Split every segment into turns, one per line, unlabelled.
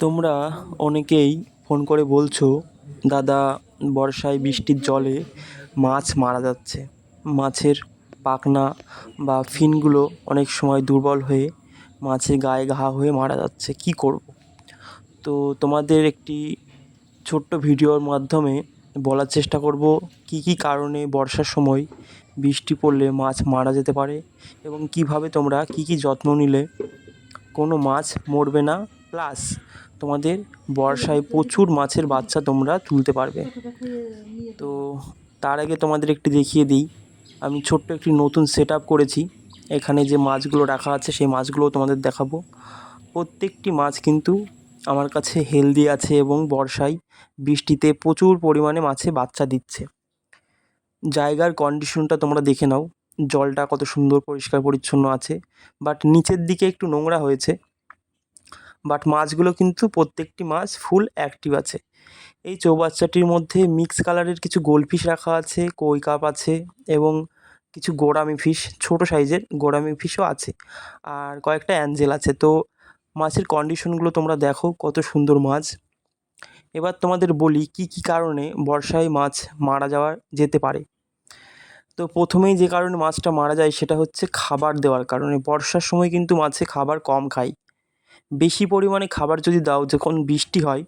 তোমরা অনেকেই ফোন করে বলছো, দাদা, বর্ষায় বৃষ্টির জলে মাছ মারা যাচ্ছে। মাছের পাখনা বা ফিনগুলো অনেক সময় দুর্বল হয়ে মাছের গায়ে ঘা হয়ে মারা যাচ্ছে। কী করব? তো তোমাদের একটি ছোট্ট ভিডিওর মাধ্যমে বলার চেষ্টা করব, কী কী কারণে বর্ষার সময় বৃষ্টি পড়লে মাছ মারা যেতে পারে এবং কীভাবে তোমরা কী কী যত্ন নিলে কোনো মাছ মরবে না। প্লাস তোমাদের বর্ষায় প্রচুর মাছের বাচ্চা তোমরা তুলতে পারবে। তো তার আগে তোমাদের একটি দেখিয়ে দিই। আমি ছোট্ট একটি নতুন সেট করেছি। এখানে যে মাছগুলো রাখা আছে, সেই মাছগুলোও তোমাদের দেখাবো। প্রত্যেকটি মাছ কিন্তু আমার কাছে হেলদি আছে এবং বর্ষায় বৃষ্টিতে প্রচুর পরিমাণে মাছে বাচ্চা দিচ্ছে। জায়গার কন্ডিশনটা তোমরা দেখে নাও। জলটা কত সুন্দর, পরিষ্কার, পরিচ্ছন্ন আছে। বাট নিচের দিকে একটু নোংরা হয়েছে। বাট মাছগুলো কিন্তু প্রত্যেকটি মাছ ফুল অ্যাক্টিভ আছে। এই চৌবাচ্চাটির মধ্যে মিক্স কালারের কিছু গোলফিশ রাখা আছে কই কাপ আছে এবং কিছু গোড়ামি ফিশ ছোটো সাইজের গোড়ামি ফিশও আছে। আর কয়েকটা অ্যাঞ্জেল আছে। তো মাছের কন্ডিশনগুলো তোমরা দেখো কত সুন্দর মাছ। এবার তোমাদের বলি কি কি কারণে বর্ষায় মাছ মারা যাওয়া যেতে পারে। তো প্রথমেই যে কারণে মাছটা মারা যায় সেটা হচ্ছে খাবার দেওয়ার কারণে। বর্ষার সময় কিন্তু মাছে খাবার কম খায়। বেশি পরিমাণে খাবার যদি দাও, যখন বৃষ্টি হয়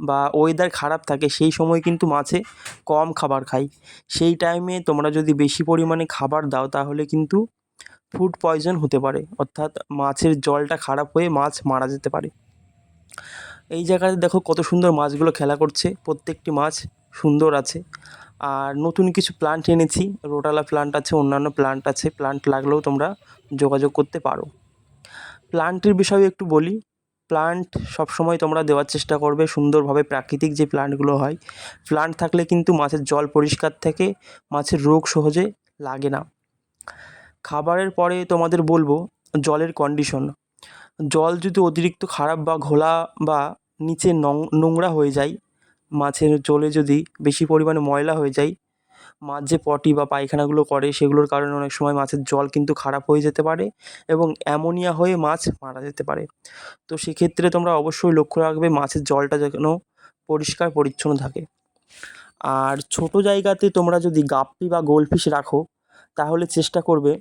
বা ওয়েদার খারাপ থাকে, সেই সময় কিন্তু মাছে কম খাবার খায়। সেই টাইমে তোমরা যদি বেশি পরিমাণে খাবার দাও, তাহলে কিন্তু ফুড পয়জন হতে পারে। অর্থাৎ মাছের জলটা খারাপ হয়ে মাছ মারা যেতে পারে। এই জায়গাতে দেখো কত সুন্দর মাছগুলো খেলা করছে। প্রত্যেকটি মাছ সুন্দর আছে। আর নতুন কিছু প্লান্ট এনেছি। রোটালা প্লান্ট আছে, অন্যান্য প্লান্ট আছে। প্লান্ট লাগলেও তোমরা যোগাযোগ করতে পারো। প্লান্টের বিষয়ে একটু বলি। প্লান্ট সবসময় তোমরা দেওয়ার চেষ্টা করবে, সুন্দরভাবে প্রাকৃতিক যে প্লান্টগুলো হয়। প্লান্ট থাকলে কিন্তু মাছের জল পরিষ্কার থাকে মাছের রোগ সহজে লাগে না। খাবারের পরে তোমাদের বলব, জলের কন্ডিশন জল যদি অতিরিক্ত খারাপ বা ঘোলা বা নিচে নোংরা হয়ে যায়, মাছের জলে যদি বেশি পরিমাণে ময়লা হয়ে যায় মাছ যে পটি বা পায়খানাগুলো করে সেগুলোর কারণে অনেক সময় মাছের জল কিন্তু খারাপ হয়ে যেতে পারে এবং অ্যামোনিয়া হয়ে মাছ মারা যেতে পারে। তো সেক্ষেত্রে তোমরা অবশ্যই লক্ষ্য রাখবে মাছের জলটা যেন পরিষ্কার, পরিচ্ছন্ন থাকে। আর ছোটো জায়গাতে তোমরা যদি গাপ্পি বা গোলফিশ রাখো, তাহলে চেষ্টা করবে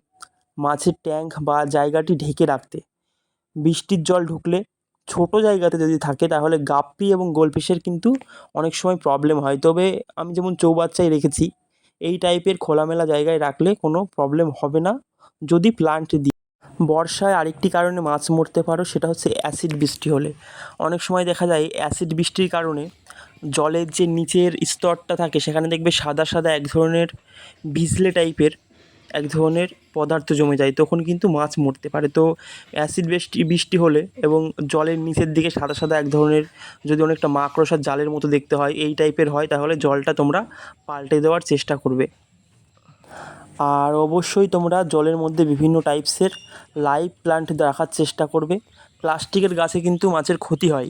মাছের ট্যাঙ্ক বা জায়গাটি ঢেকে রাখতে। বৃষ্টির জল ঢুকলে ছোটো জায়গাতে যদি থাকে, তাহলে গাপ্পি এবং গোলফিশের কিন্তু অনেক সময় প্রবলেম হয়। তবে আমি যেমন চৌবাচ্চায় রেখেছি এই টাইপের খোলামেলা জায়গায় রাখলে কোনো প্রবলেম হবে না। যদি প্লান্ট দিই বর্ষায় আরেকটি কারণে মাছ মরতে পারো, সেটা হচ্ছে অ্যাসিড বৃষ্টি হলে। অনেক সময় দেখা যায় অ্যাসিড বৃষ্টির কারণে জলের যে নিচের স্তরটা থাকে, সেখানে দেখবে সাদা সাদা এক ধরনের ভিজলে টাইপের এক ধরনের পদার্থ জমে যায়, তখন কিন্তু মাছ মরতে পারে। তো অ্যাসিড বৃষ্টি বৃষ্টি হলে এবং জলের নিচের দিকে সাদা সাদা এক ধরনের যদি অনেকটা মাকড়সার জালের মতো দেখতে হয়, এই টাইপের হয়, তাহলে জলটা তোমরা পাল্টে দেওয়ার চেষ্টা করবে। আর অবশ্যই তোমরা জলের মধ্যে বিভিন্ন টাইপসের লাইভ প্লান্ট রাখার চেষ্টা করবে। প্লাস্টিকের গাছে কিন্তু মাছের ক্ষতি হয়,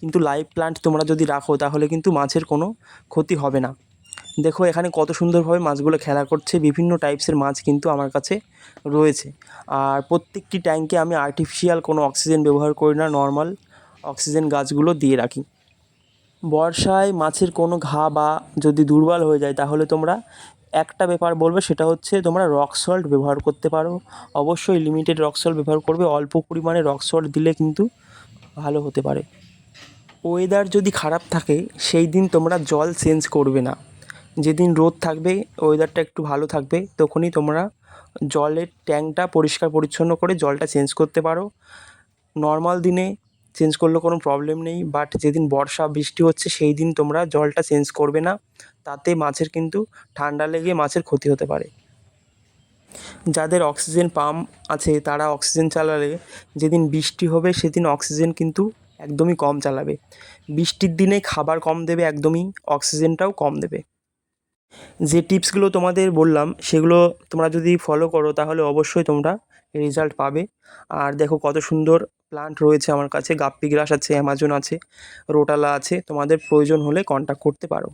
কিন্তু লাইভ প্লান্ট তোমরা যদি রাখো, তাহলে কিন্তু মাছের কোনো ক্ষতি হবে না। দেখো, এখানে কত সুন্দরভাবে মাছগুলো খেলা করছে। বিভিন্ন টাইপসের মাছ কিন্তু আমার কাছে রয়েছে। আর প্রত্যেকটি ট্যাঙ্কে আমি আর্টিফিশিয়াল কোনো অক্সিজেন ব্যবহার করি না নর্মাল অক্সিজেন গাছগুলো দিয়ে রাখি। বর্ষায় মাছের কোনো ঘা বা যদি দুর্বল হয়ে যায়, তাহলে তোমরা একটা ব্যাপার বলবে, সেটা হচ্ছে তোমরা রক সল্ট ব্যবহার করতে পারো। অবশ্যই লিমিটেড রক সল্ট ব্যবহার করবে, অল্প পরিমাণে রক সল্ট দিলে কিন্তু ভালো হতে পারে। ওয়েদার যদি খারাপ থাকে, সেই দিন তোমরা জল চেঞ্জ করবে না। যেদিন রোদ থাকবে ওয়েদারটা একটু ভালো থাকবে, তখনই তোমরা জলের ট্যাঙ্কটা পরিষ্কার পরিচ্ছন্ন করে জলটা চেঞ্জ করতে পারো। নর্মাল দিনে চেঞ্জ করলে কোনো প্রবলেম নেই বাট যেদিন বর্ষা, বৃষ্টি হচ্ছে, সেই দিন তোমরা জলটা চেঞ্জ করবে না। তাতে মাছের কিন্তু ঠান্ডা লেগে মাছের ক্ষতি হতে পারে। যাদের অক্সিজেন পাম্প আছে, তারা অক্সিজেন চালালে যেদিন বৃষ্টি হবে, সেদিন অক্সিজেন কিন্তু একদমই কম চালাবে। বৃষ্টির দিনে খাবার কম দেবে, একদমই অক্সিজেনটাও কম দেবে। যে টিপসগুলো তোমাদের বললাম, সেগুলো তোমরা যদি ফলো করো, তাহলে অবশ্যই তোমরা রেজাল্ট পাবে। আর দেখো কত সুন্দর প্লান্ট রয়েছে আমার কাছে, গাপ্পি গ্রাস আছে অ্যামাজন আছে, রোটালা আছে, তোমাদের প্রয়োজন হলে কন্ট্যাক্ট করতে পারো।